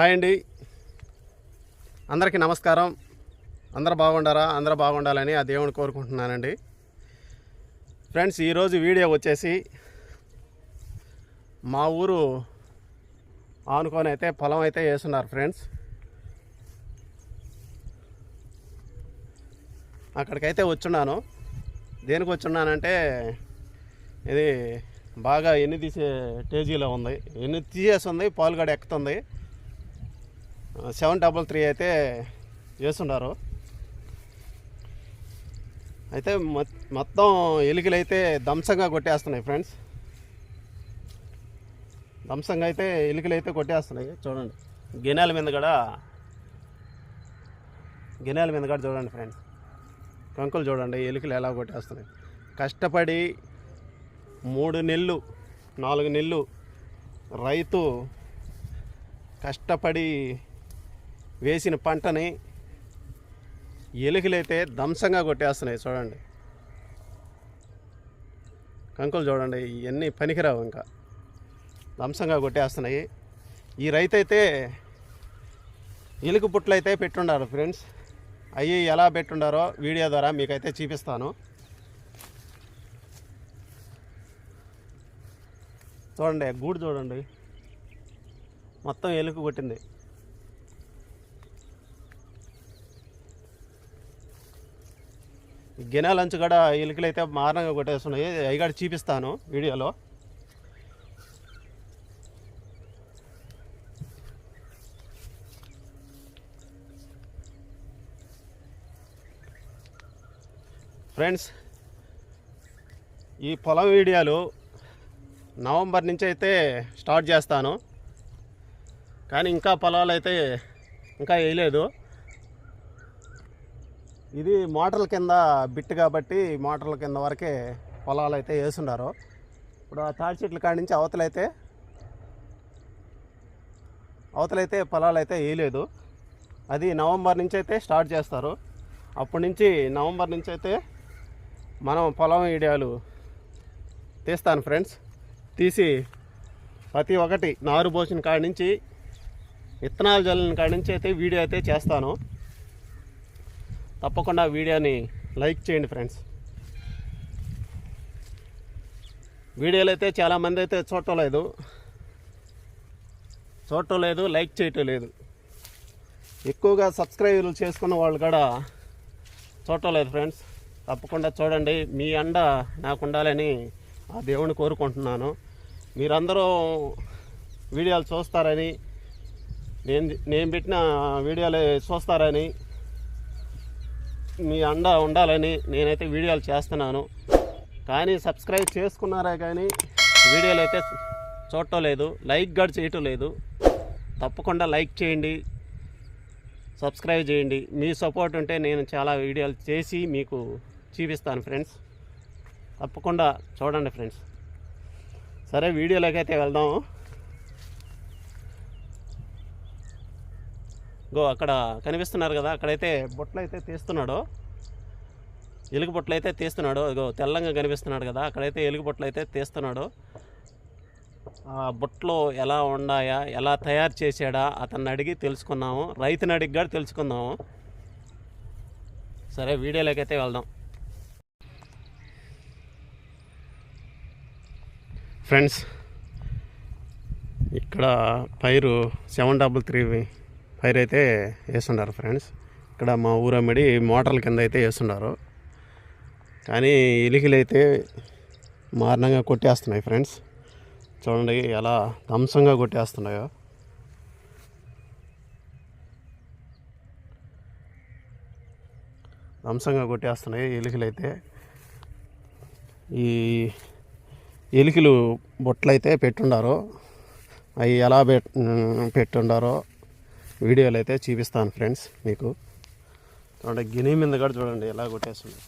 Hi అండి. అందరికీ నమస్కారం. అందరు బాగుండారా? అందరూ బాగుండాలని ఆ దేవుని కోరుకుంటున్నానండి. ఫ్రెండ్స్ ఈరోజు వీడియో వచ్చేసి మా ఊరు ఆనుకొని అయితే పొలం అయితే వేస్తున్నారు ఫ్రెండ్స్. అక్కడికైతే వచ్చున్నాను. దేనికి వచ్చున్నానంటే ఇది బాగా ఎన్ని తీసే టేజీలో ఉంది? ఎన్ని తీసేస్తుంది కూడా ఎక్కుతుంది. సెవెన్ డబల్ త్రీ అయితే చేస్తున్నారు అయితే మొ- మొత్తం ఎలుకలు అయితే దంసంగా కొట్టేస్తున్నాయి ఫ్రెండ్స్. దంసంగా అయితే ఎలుకలు అయితే కొట్టేస్తున్నాయి. చూడండి. గిన్నెల మీద కూడా గిన్నెల మీద కూడా చూడండి ఫ్రెండ్స్. కంకులు చూడండి ఎలుకలు ఎలా కొట్టేస్తున్నాయి. కష్టపడి మూడు నెలలు నాలుగు నెలలు రైతు కష్టపడి వేసిన పంటని ఎలుకలైతే దంసంగా కొట్టేస్తున్నాయి చూడండి. కంకులు చూడండి ఇవన్నీ పనికిరావు ఇంకా. దంసంగా కొట్టేస్తున్నాయి. ఈ రైతు అయితే ఎలుక పుట్లు అయితే పెట్టుండారు ఫ్రెండ్స్. అవి ఎలా పెట్టుండారో వీడియో ద్వారా మీకైతే చూపిస్తాను. చూడండి గూడు చూడండి. మొత్తం ఎలుక కొట్టింది. ఈ కూడా ఎలుకలు అయితే మారణంగా కొట్టేస్తున్నాయి. అవి కూడా చూపిస్తాను వీడియోలో. ఫ్రెండ్స్ ఈ పొలం వీడియోలు నవంబర్ నుంచి అయితే స్టార్ట్ చేస్తాను. కానీ ఇంకా పొలాలు అయితే ఇంకా వేయలేదు. ఇది మోటార్ల కింద బిట్ కాబట్టి మోటార్ల కింద వరకే పొలాలు అయితే వేసున్నారు ఇప్పుడు ఆ తాడి చెట్ల కాడి నుంచి అవతలైతే అవతలైతే పొలాలు అయితే వేయలేదు. అది నవంబర్ నుంచి అయితే స్టార్ట్ చేస్తారు. అప్పటి నుంచి నవంబర్ నుంచి అయితే మనం పొలం వీడియోలు తీస్తాను ఫ్రెండ్స్. తీసి ప్రతి ఒక్కటి నారు పోసిన కాడి నుంచి విత్తనాలు జల్లిన కాడి నుంచి అయితే వీడియో అయితే చేస్తాను. తప్పకుండా వీడియోని లైక్ చేయండి ఫ్రెండ్స్. వీడియోలు అయితే చాలామంది అయితే చూడటం లేదు. చూడటం లేదు లైక్ చేయటం లేదు. ఎక్కువగా సబ్స్క్రైబర్లు చేసుకున్న వాళ్ళు కూడా చూడటం లేదు ఫ్రెండ్స్. తప్పకుండా చూడండి మీ అండ నాకు ఉండాలని ఆ దేవుని కోరుకుంటున్నాను. మీరందరూ వీడియోలు చూస్తారని నేను నేను పెట్టిన వీడియోలు చూస్తారని మీ అండ ఉండాలని నేనైతే వీడియోలు చేస్తున్నాను. కానీ సబ్స్క్రైబ్ చేసుకున్నారా కానీ వీడియోలు అయితే చూడటం లేదు లైక్ కూడా చేయటం లేదు. తప్పకుండా లైక్ చేయండి సబ్స్క్రైబ్ చేయండి. మీ సపోర్ట్ ఉంటే నేను చాలా వీడియోలు చేసి మీకు చూపిస్తాను ఫ్రెండ్స్. తప్పకుండా చూడండి ఫ్రెండ్స్. సరే వీడియోలోకి అయితే వెళ్దాం. గో అక్కడ కనిపిస్తున్నారు కదా అక్కడైతే బొట్లు అయితే తీస్తున్నాడు. ఎలుగు బొట్లు అయితే తీస్తున్నాడు. ఇగో తెల్లంగా కనిపిస్తున్నాడు కదా అక్కడైతే ఎలుగు బొట్లు అయితే తీస్తున్నాడు. ఆ బొట్లు ఎలా ఉన్నాయా ఎలా తయారు చేశాడా అతన్ని అడిగి తెలుసుకున్నాము రైతుని అడిగి కూడా తెలుసుకుందాము. సరే వీడియోలోకి అయితే వెళ్దాం. ఫ్రెండ్స్ ఇక్కడ పైరు సెవెన్ డబుల్ త్రీ ఫైర్ అయితే వేస్తున్నారు ఫ్రెండ్స్ ఇక్కడ మా ఊరమ్మడి మోటార్ల కింద అయితే వేస్తున్నారు. కానీ ఎలికలు అయితే మారణంగా కొట్టేస్తున్నాయి ఫ్రెండ్స్ చూడండి ఎలా ధ్వంసంగా కొట్టేస్తున్నాయో. ధ్వంసంగా కొట్టేస్తున్నాయి ఎలికలు అయితే. ఈ ఎలికలు బొట్లు అయితే అవి ఎలా పెట్ పెట్టుండారో వీడియోలు అయితే చూపిస్తాను ఫ్రెండ్స్ మీకు. చూడండి గిని మీద కూడా చూడండి ఎలా కొట్టేస్తుంది.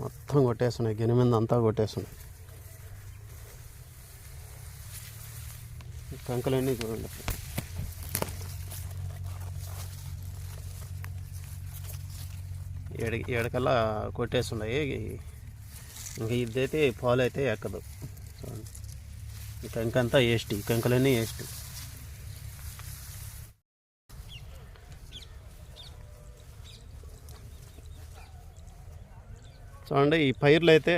మొత్తం కొట్టేస్తున్నాయి గిని మీద అంతా కొట్టేస్తున్నాయి. కంకులన్నీ చూడండి. ఏడు ఏడకల్లా కొట్టేస్తున్నాయి. ఇంకా ఇదైతే పాలు అయితే ఎక్కదు. ఈ కంకంతా వేస్ట్ ఈ కంకలన్నీ వేస్ట్. చూడండి ఈ పైర్లు అయితే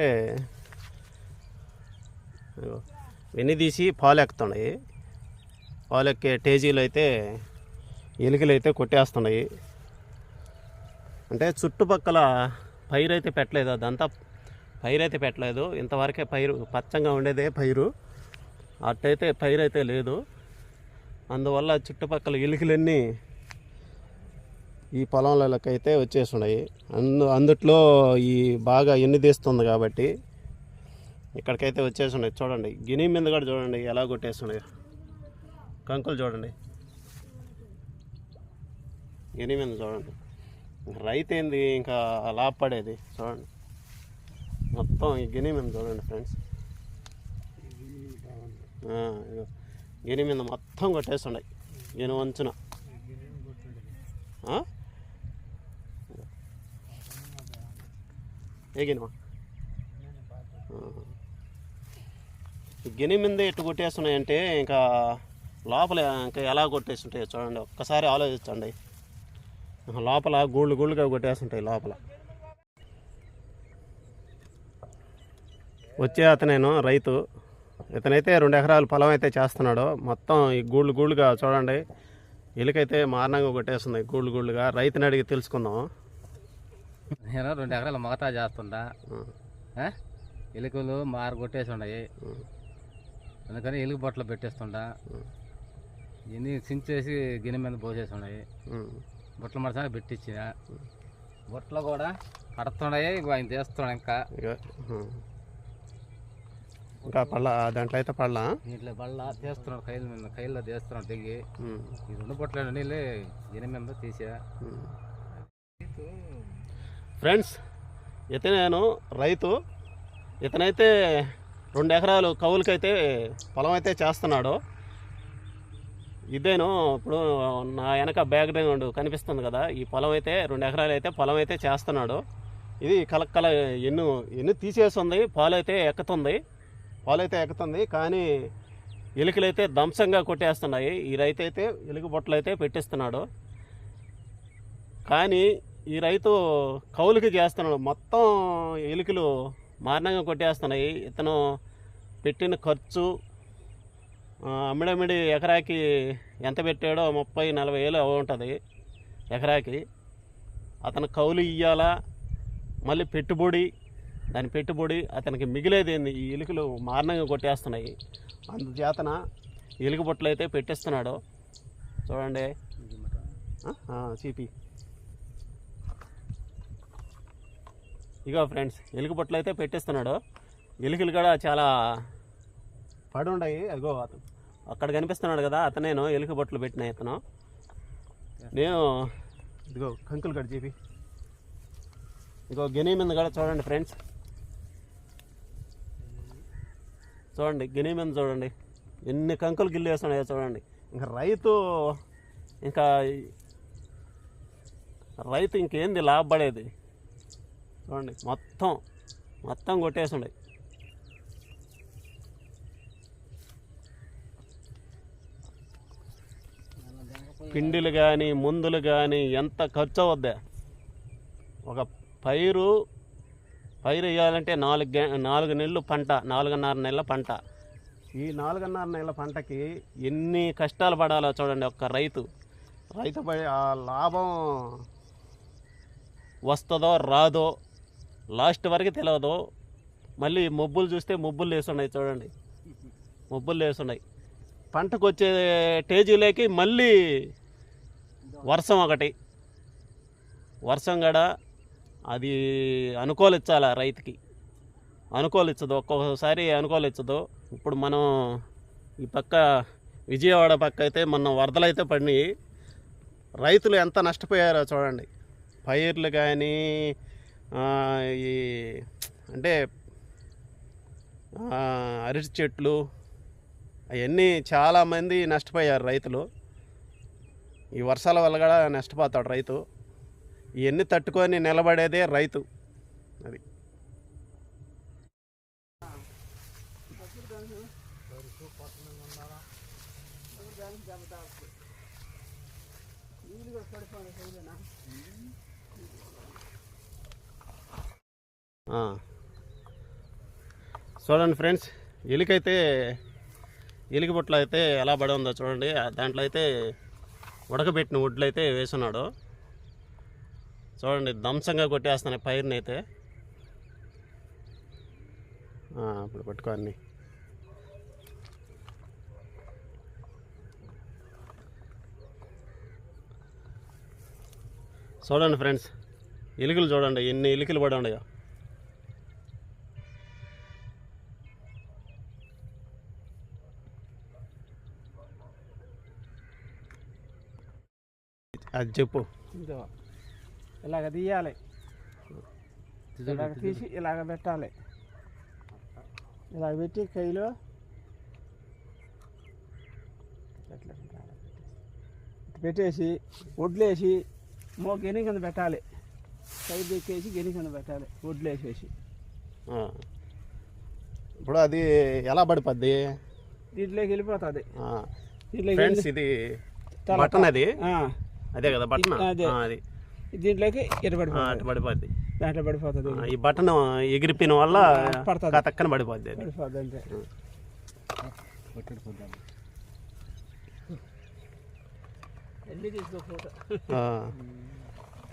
వెన్ని తీసి పాలు ఎక్కుతున్నాయి. పాలు ఎక్కే టేజీలు అయితే ఎలుకలు అయితే కొట్టేస్తున్నాయి. అంటే చుట్టుపక్కల పైరు అయితే పెట్టలేదు అదంతా పైరు అయితే పెట్టలేదు. ఇంతవరకే పైరు పచ్చంగా ఉండేదే పైరు. అట్టయితే పైరు అయితే లేదు. అందువల్ల చుట్టుపక్కల ఎలుకలన్నీ ఈ పొలంలోకి అయితే వచ్చేస్తున్నాయి. అందు అందుట్లో ఈ బాగా ఎన్ని తీస్తుంది కాబట్టి ఇక్కడికైతే వచ్చేస్తున్నాయి. చూడండి గిని మీద కూడా చూడండి ఎలా కొట్టేస్తున్నాయి. కంకులు చూడండి. గిని మీద చూడండి. రైతు ఏంది ఇంకా లాభపడేది చూడండి. మొత్తం ఈ గిని మీద చూడండి ఫ్రెండ్స్ ఆ, గిని మీద మొత్తం కొట్టేస్తున్నాయి గిని వంచున. ఏ గినిమా ఈ గిని మీద ఎట్టు కొట్టేస్తున్నాయంటే ఇంకా లోపల ఇంకా ఎలా కొట్టేస్తుంటాయో చూడండి. ఒక్కసారి ఆలోచించండి. లోపల గూళ్ళు గూళ్ళుగా కొట్టేస్తుంటాయి లోపల. వచ్చే అతనేను రైతు. ఇతనైతే రెండు ఎకరాల పొలం అయితే చేస్తున్నాడు. మొత్తం ఈ గూళ్ళు గూళ్ళుగా చూడండి. ఎలుకైతే మారణంగా కొట్టేస్తుంది గూళ్ళు గూళ్ళుగా. రైతుని అడిగి తెలుసుకుందాం. నేను రెండు ఎకరాల మగతా ఆ? ఎలుకలు మారు కొట్టేసి ఉన్నాయి. అందుకని ఎలుగు బొట్టలు పెట్టేస్తుండా? ఇన్ని చించేసి గిన్నె మీద పోసేసి ఉన్నాయి. బొట్టలు మడసానికి పెట్టించిన. బొట్టలు కూడా కడుతున్నాయి. ఇగో ఆయన తీస్తున్నాడు ఇంకా. ఇక, పళ్ళ దాంట్లో అయితే పళ్ళ? దీంట్లో బళ్ళ తీస్తున్నాడు కైల మీద కైల్లో తీస్తున్నాడు దిగి ఈ రెండు బొట్టలు నీళ్ళు గిన్నె మీద తీసా. ఫ్రెండ్స్ ఇతనేను రైతు. ఇతనైతే రెండు ఎకరాలు కవులకైతే పొలం అయితే చేస్తున్నాడు. ఇదేను ఇప్పుడు నా వెనక బ్యాక్గ్రౌండ్ కనిపిస్తుంది కదా ఈ పొలం అయితే రెండు ఎకరాలు అయితే పొలం అయితే చేస్తున్నాడు. ఇది కలక్కల ఎన్ను ఎన్ను తీసేస్తుంది పాలు అయితే ఎక్కుతుంది. పాలైతే ఎక్కుతుంది కానీ ఎలుకలైతే దంసంగా కొట్టేస్తున్నాయి. ఈ రైతు అయితే ఎలుక బొట్టలు అయితే పెట్టిస్తున్నాడు. కానీ ఈ రైతు కౌలుకి చేస్తున్నాడు. మొత్తం ఎలుకలు మారణంగా కొట్టేస్తున్నాయి. ఇతను పెట్టిన ఖర్చు అమ్మిడమిడి ఎకరాకి ఎంత పెట్టాడో ముప్పై నలభై వేలు అవి ఉంటుంది ఎకరాకి. అతను కౌలు ఇయ్యాలా మళ్ళీ పెట్టుబడి దాని పెట్టుబడి అతనికి మిగిలేది ఏంది? ఈ ఎలుకలు మారణంగా కొట్టేస్తున్నాయి. అందుచేతన ఎలుక బుట్టలు అయితే పెట్టేస్తున్నాడు చూడండి. సిపి ఇగో ఫ్రెండ్స్ ఎలుగు బొట్టలు అయితే పెట్టేస్తున్నాడు. ఎలుకలు కూడా చాలా పడి ఉన్నాయి అగో అతను అక్కడ కనిపిస్తున్నాడు కదా అతనేను ఎలుక బొట్టలు పెట్టిన ఇతను. నేను ఇదిగో కంకులు కట్ చెప్పి ఇగో గెనీ మీద కూడా చూడండి ఫ్రెండ్స్. చూడండి గిని చూడండి. ఎన్ని కంకులు గిల్లు వేస్తున్నాయో చూడండి. ఇంకా రైతు ఇంకా రైతు ఇంకేంది లాభపడేది. చూడండి మొత్తం మొత్తం కొట్టేస్తుండే పిండిలు కానీ మందులు కానీ ఎంత ఖర్చు అవద్దా? ఒక పైరు పైరు వేయాలంటే నాలుగు నాలుగు నెలలు పంట నాలుగున్నర నెలల పంట. ఈ నాలుగున్నర నెలల పంటకి ఎన్ని కష్టాలు పడాలో చూడండి ఒక్క రైతు. రైతు ఆ లాభం వస్తుందో రాదో లాస్ట్ వరకు తెలియదు మళ్ళీ మొబ్బులు చూస్తే మొబ్బులు వేస్తున్నాయి చూడండి. మొబ్బులు వేస్తున్నాయి పంటకు వచ్చే టేజీలోకి మళ్ళీ వర్షం ఒకటి. వర్షం కూడా అది అనుకూలించాల రైతుకి. అనుకూలించదు ఒక్కొక్కసారి అనుకూలించదు. ఇప్పుడు మనం ఈ పక్క విజయవాడ పక్క అయితే మొన్న వరదలు అయితే పడినాయి. రైతులు ఎంత నష్టపోయారో చూడండి. పైర్లు కానీ ఈ అంటే అరటి చెట్లు అవన్నీ చాలామంది నష్టపోయారు రైతులు. ఈ వర్షాల వల్ల కూడా నష్టపోతాడు రైతు. ఇవన్నీ తట్టుకొని నిలబడేదే రైతు. అది. చూడండి ఫ్రెండ్స్ ఎలికైతే ఎలుగుబొట్లు అయితే ఎలా పడి ఉందో చూడండి. దాంట్లో అయితే ఉడకబెట్టిన వడ్లు అయితే వేసున్నాడు. చూడండి దంసంగా కొట్టేస్తున్నాయి పైరుని అయితే ఇప్పుడు పట్టుకో అన్నీ. చూడండి ఫ్రెండ్స్ ఎలుకలు చూడండి ఎన్ని ఎలుకలు పడి ఉన్నాయో. అది చెప్పు. ఇలాగ తీయాలి. ఇలాగ తీసి ఇలాగ పెట్టాలి. ఇలాగ పెట్టి కైలో పెట్టేసి వడ్లేసి మో గెని కింద పెట్టాలి. కై ఎక్కేసి గెని కింద పెట్టాలి. వడ్లేసేసి. ఇప్పుడు అది ఎలా పడిపోద్ది? దీంట్లోకి వెళ్ళిపోతుంది. దీంట్లోకి ఇది బటన్ అది? అదే కదా బటన్? అదే. దీంట్లోకి అటు పడిపోద్ది. దాంట్లో పడిపోతుంది. ఈ బటన్ ఎగిరిపోయిన వల్ల పడుతుంది. కతక్కన పడిపోద్ది అంతే.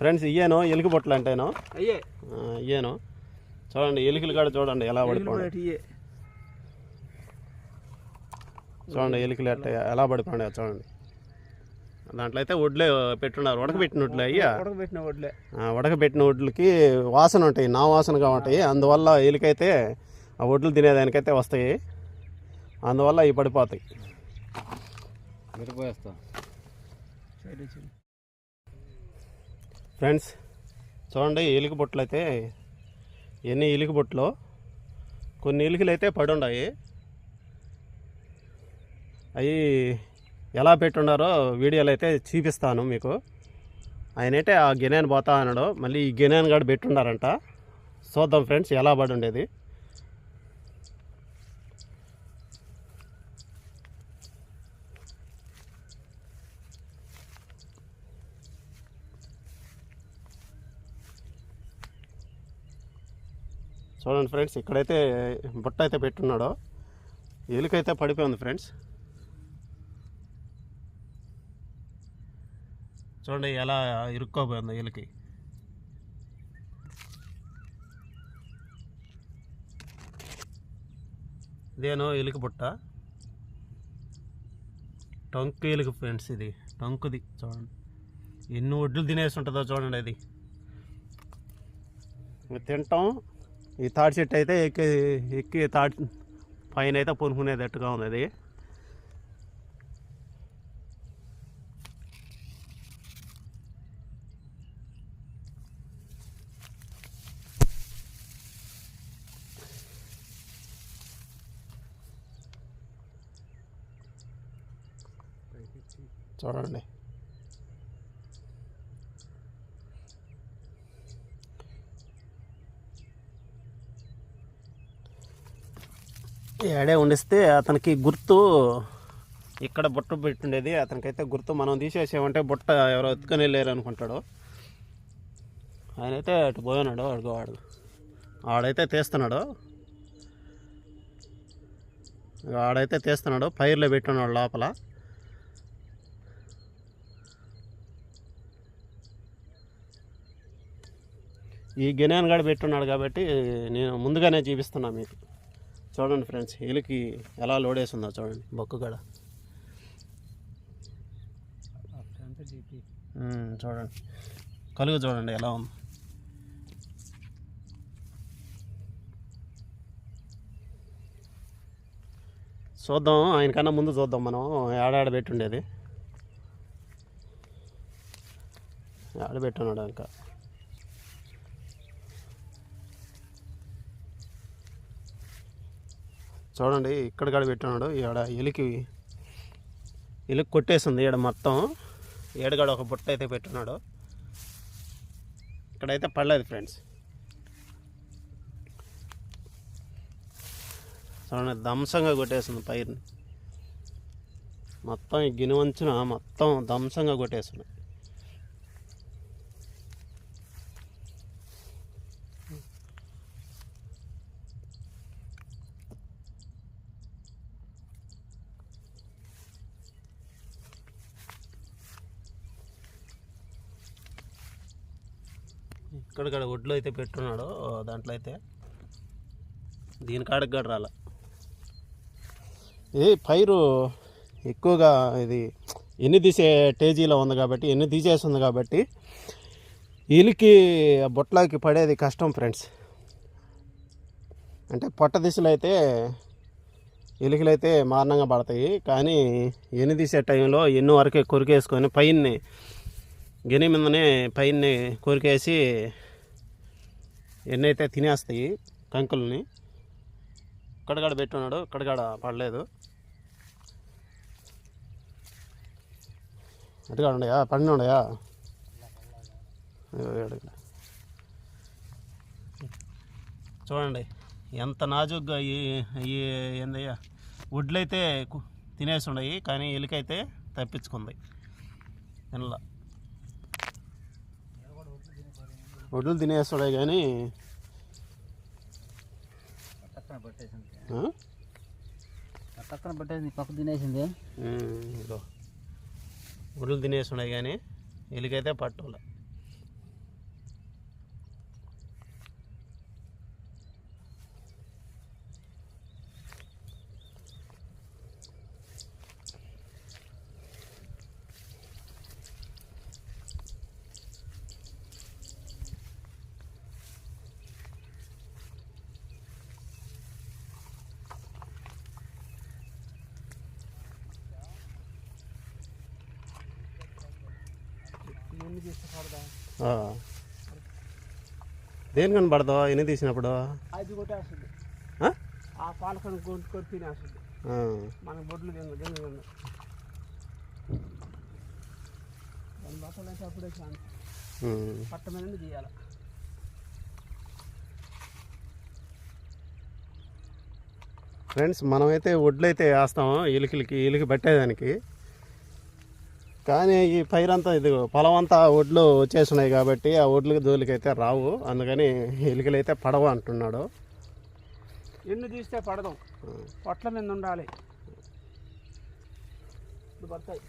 ఫ్రెండ్స్ ఇయ్యాను ఎలుక బొట్టలు అంటేను? అయ్యే. ఇయ్యాను? చూడండి ఎలుకలు కాడ చూడండి ఎలా పడిపోండి ఇయ్యే. చూడండి ఎలుకలు ఎలా పడిపోండి చూడండి. దాంట్లో అయితే వడ్లే పెట్టున్నారు. ఉడకబెట్టిన వడ్లు అయ్యా ఉడకబెట్టిన వడ్లే. ఆ, ఉడకబెట్టిన వడ్లకి వాసన ఉంటాయి. నా వాసనగా ఉంటాయి. అందువల్ల ఎలుకైతే ఆ వడ్లు తినేదానికైతే వస్తాయి. అందువల్ల ఇవి పడిపోతాయి. ఫ్రెండ్స్ చూడండి ఎలుక బొట్లు అయితే ఎన్ని ఎలుక బొట్లు. కొన్ని ఎలుకలు అయితే పడి ఉన్నాయి అవి ఎలా పెట్టున్నారో వీడియోలు అయితే చూపిస్తాను మీకు. ఆయనైతే ఆ గిన్నెని పోతా అన్నాడు. మళ్ళీ ఈ గిన్నెని కాడ పెట్టున్నారంట. చూద్దాం ఫ్రెండ్స్ ఎలా పడి ఉండేది. చూడండి ఫ్రెండ్స్ ఇక్కడైతే బుట్ట అయితే పెట్టున్నాడు. ఎలుకైతే పడిపోయింది ఫ్రెండ్స్. చూడండి ఎలా ఇరుక్కోపోయింది వీళ్ళకి. ఇదేనో ఎలుక బుట్ట. టొంకు ఎలుక ఫ్రెండ్స్ ఇది. టొంకుది చూడండి. ఎన్ని ఒడ్లు తినేసి ఉంటుందో చూడండి అది. తింటాం. ఈ తాడి చెట్టు అయితే ఎక్కి ఎక్కి తాడి పైన అయితే పొనుకునేటట్టుగా ఉంది అది. చూడండి ఏడే ఉండిస్తే అతనికి గుర్తు ఇక్కడ బుట్ట పెట్టుండేది. అతనికైతే గుర్తు మనం తీసేసామంటే బుట్ట ఎవరో ఎత్తుకొని వెళ్ళారు అనుకుంటాడు. ఆయన అయితే అటు పోయినాడు అడుగు వాడు ఆడైతే తీస్తున్నాడు. ఆడైతే తీస్తున్నాడు పైర్లో పెట్టున్నాడు లోపల. ఈ గిన్నెను కూడా పెట్టున్నాడు కాబట్టి నేను ముందుగానే చూపిస్తున్నా మీకు. చూడండి ఫ్రెండ్స్ ఎలికి ఎలా లోడ్ వేసిందో చూడండి బొక్కు గడ. చూడండి. కలుగు చూడండి ఎలా ఉంది. చూద్దాం ఆయనకన్నా ముందు చూద్దాం మనం ఏడాడ పెట్టుండేది. ఆడబెట్టున్నాడు ఇంకా. చూడండి ఇక్కడ కాడ పెట్టినాడు. ఇక్కడ ఎలికి ఎలికి కొట్టేసింది ఈడ మొత్తం. ఏడగాడ ఒక బుట్ట అయితే పెట్టున్నాడు ఇక్కడైతే పడలేదు ఫ్రెండ్స్. చూడండి దంసంగా కొట్టేసింది పైరుని. మొత్తం ఈ గిని మొత్తం దంసంగా కొట్టేస్తున్నాయి ఇక్కడ ఒడ్లు అయితే పెట్టున్నాడు దాంట్లో అయితే. దీని కాడికి కూడా రాల. ఇది పైరు ఎక్కువగా ఇది ఎన్ని తీసే టేజీలో ఉంది కాబట్టి ఎన్ని తీసేస్తుంది కాబట్టి ఎలికి బొట్లకి పడేది కష్టం ఫ్రెండ్స్. అంటే పొట్ట దిశలో అయితే ఎలుకలు అయితే మారణంగా పడతాయి కానీ ఎన్ని తీసే టైంలో ఎన్ని వరకే కొరికేసుకొని పైన్ని గెని మీదనే పైన్ని కొరికేసి ఎన్ని అయితే తినేస్తాయి కంకుల్ని ఇక్కడగాడ పెట్టున్నాడు ఇక్కడగాడ పడలేదు. అటుగా ఉండయా పడిన ఉండయా చూడండి ఎంత నాజుగ్గా ఈ ఏందయ్యా వడ్లైతే తినేసి ఉన్నాయి కానీ ఎలుకైతే తప్పించుకుంది. తినలా. వడ్లు తినేస్తున్నాయి కానీ పక్కన పట్టేసింది పక్క తినేసింది. వడ్లు తినేస్తున్నాయి కానీ ఎలుకైతే పట్టులే. దేనికని పడతావు? ఎన్ని తీసినప్పుడు? అది కొట్టేస్తుంది ఆ? పాలకను ఆ. మనకు బొడ్లు దాని బట్టలు అయితే అప్పుడే ఛాన్స్. పట్ట మీద తీయాలి. ఫ్రెండ్స్ మనమైతే వడ్లు అయితే వేస్తాము ఎలుకలకి ఎలుక పట్టేదానికి. కానీ ఈ పైరంతా ఇది పొలం అంతా వడ్లు వచ్చేస్తున్నాయి కాబట్టి ఆ వడ్లకి జోలికి అయితే రావు. అందుకని ఎలుకలు అయితే పడవ అంటున్నాడు. ఎన్ని తీస్తే పడదాం. పొట్ల మీద ఉండాలి. పడతాయి.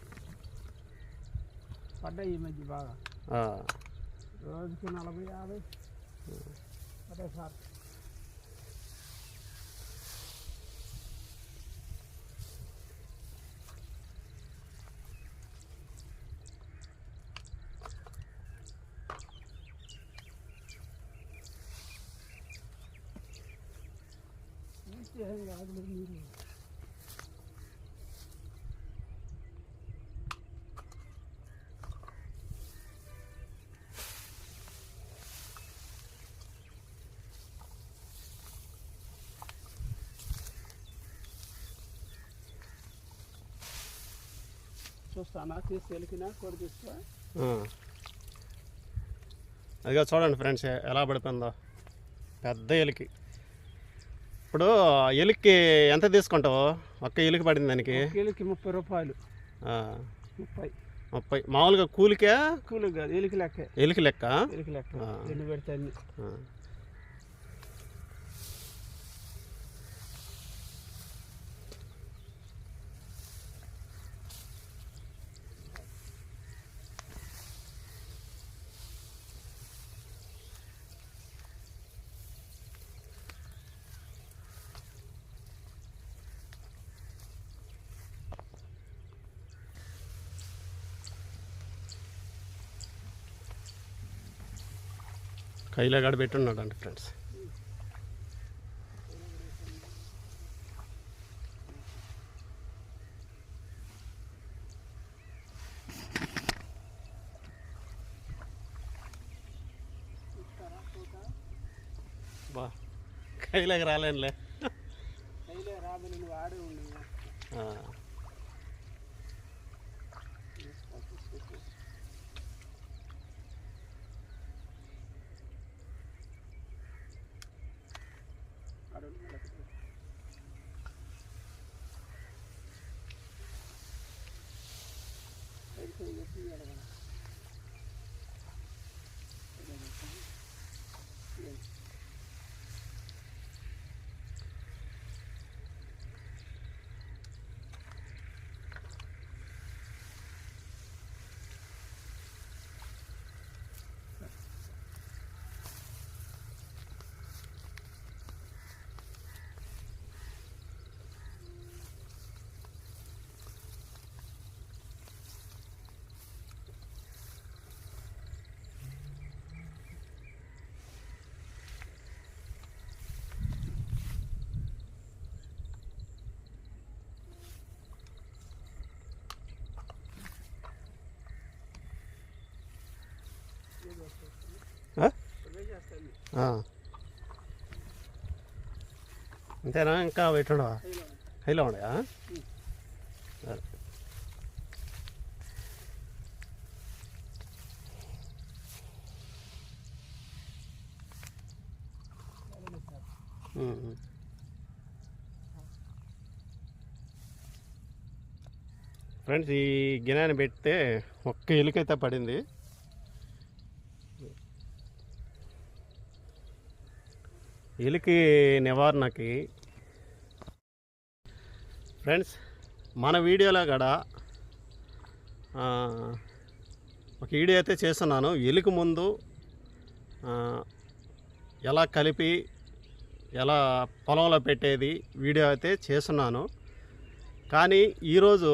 పడ్డాయి ఈ మధ్య బాగా. రోజుకి నలభై యాభై. పడ్డాయి సార్ తీస్తే ఏం కాదు మీరు చూస్తానా. తీసి వెలికినా కొడు తీసుకో ఆ. అదిగో చూడండి ఫ్రెండ్స్ ఎలా పడిపోయిందో. పెద్ద ఎలికి. ఇప్పుడు ఎలికి ఎంత తీసుకుంటావు? ఒక్క ఎలికి పడింది దానికి? కిలోకి ముప్పై రూపాయలు. ముప్పై. ముప్పై. మామూలుగా కూలికే? కూలి కాదు ఎలికి లెక్కే. ఎలికి లెక్క? ఎలికి లెక్క. ఎన్ని కైలా కాడ పెట్టున్నాడు అండి ఫ్రెండ్స్. బా. కైలాగ రాలేనులే కైలే రాబోలు నువ్వు ఆడే ఉండి ఆ. ఆడే ఉండి మళ్ళీ ఎక్కడ పెట్టు. కైలు కైలు ఎత్తి ఇయ్యాలి కదా. ఆ? ఆ. అంతేనా? ఇంకా పెట్టుడవా హైలో ఉండయా? సరే. ఫ్రెండ్స్ ఈ గిన్నెని పెడితే ఒక్క ఎలుకైతే పడింది. ఎలికి నివారణకి. ఫ్రెండ్స్ మన వీడియోలో కూడా ఒక వీడియో అయితే చేస్తున్నాను. ఎలికి ముందు ఎలా కలిపి ఎలా పొలంలో పెట్టేది వీడియో అయితే చేస్తున్నాను. కానీ ఈరోజు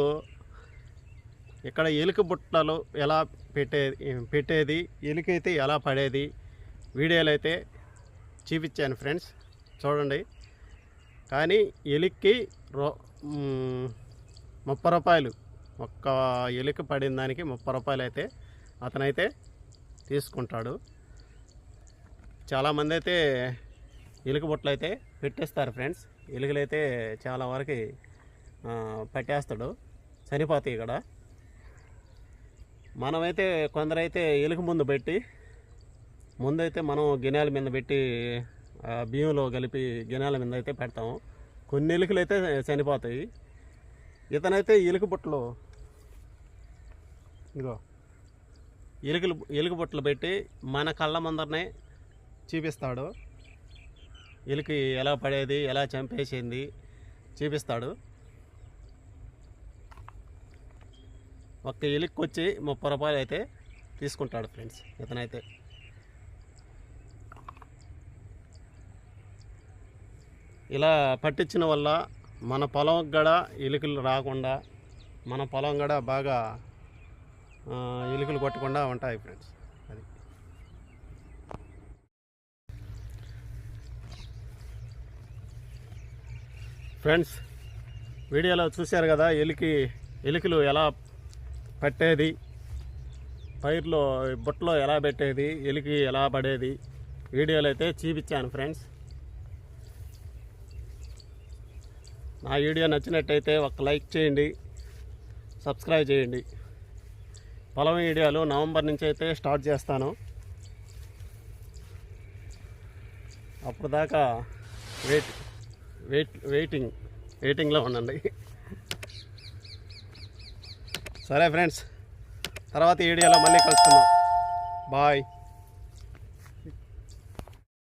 ఇక్కడ ఎలుక బుట్టలు ఎలా పెట్టేది పెట్టేది ఎలుకైతే ఎలా పడేది వీడియోలు అయితే చూపించాను ఫ్రెండ్స్. చూడండి. కానీ ఎలిక్కి రో ముప్పై రూపాయలు. ఒక్క ఎలుక పడిన దానికి ముప్పై రూపాయలు అయితే అతనైతే తీసుకుంటాడు. చాలామంది అయితే ఎలుక బుట్టలు అయితే పెట్టేస్తారు ఫ్రెండ్స్. ఎలుకలు అయితే చాలా వరకు పెట్టేస్తాడు పట్టేస్తాడు. చనిపోతాయి ఇక్కడ. మనమైతే కొందరైతే ఎలుక ముందు పెట్టి ముందైతే మనం గిన్నెల మీద పెట్టి బియ్యంలో కలిపి గిన్నెల మీద అయితే పెడతాము. కొన్ని ఎలుకలు అయితే చనిపోతాయి. ఇతనైతే ఎలుక బుట్టలు ఇదిగో ఎలుకలు ఎలుక బుట్టలు పెట్టి మన కళ్ళ ముందరనే చూపిస్తాడు. ఎలుక ఎలా పడేది ఎలా చంపేసింది చూపిస్తాడు. ఒక్క ఎలుక్కి వచ్చి ముప్పై రూపాయలు అయితే తీసుకుంటాడు ఫ్రెండ్స్ ఇతనైతే. ఇలా పట్టించిన వల్ల మన పొలం కూడా ఎలుకలు రాకుండా మన పొలం కూడా బాగా ఎలుకలు కొట్టకుండా ఉంటాయి ఫ్రెండ్స్. అది. ఫ్రెండ్స్ వీడియోలో చూశారు కదా ఎలికి ఎలుకలు ఎలా పట్టేది పైర్లో బుట్టలో ఎలా పెట్టేది ఎలికి ఎలా పడేది వీడియోలు అయితే చూపించాను ఫ్రెండ్స్. నా వీడియో నచ్చినట్టయితే ఒక లైక్ చేయండి సబ్స్క్రైబ్ చేయండి. పొలం వీడియోలు నవంబర్ నుంచి అయితే స్టార్ట్ చేస్తాను. అప్పుడు దాకా వెయిట్ వెయిట్ వెయిటింగ్ వెయిటింగ్లో ఉండండి. సరే ఫ్రెండ్స్ తర్వాత వీడియోలో మళ్ళీ కలుస్తున్నాం బాయ్.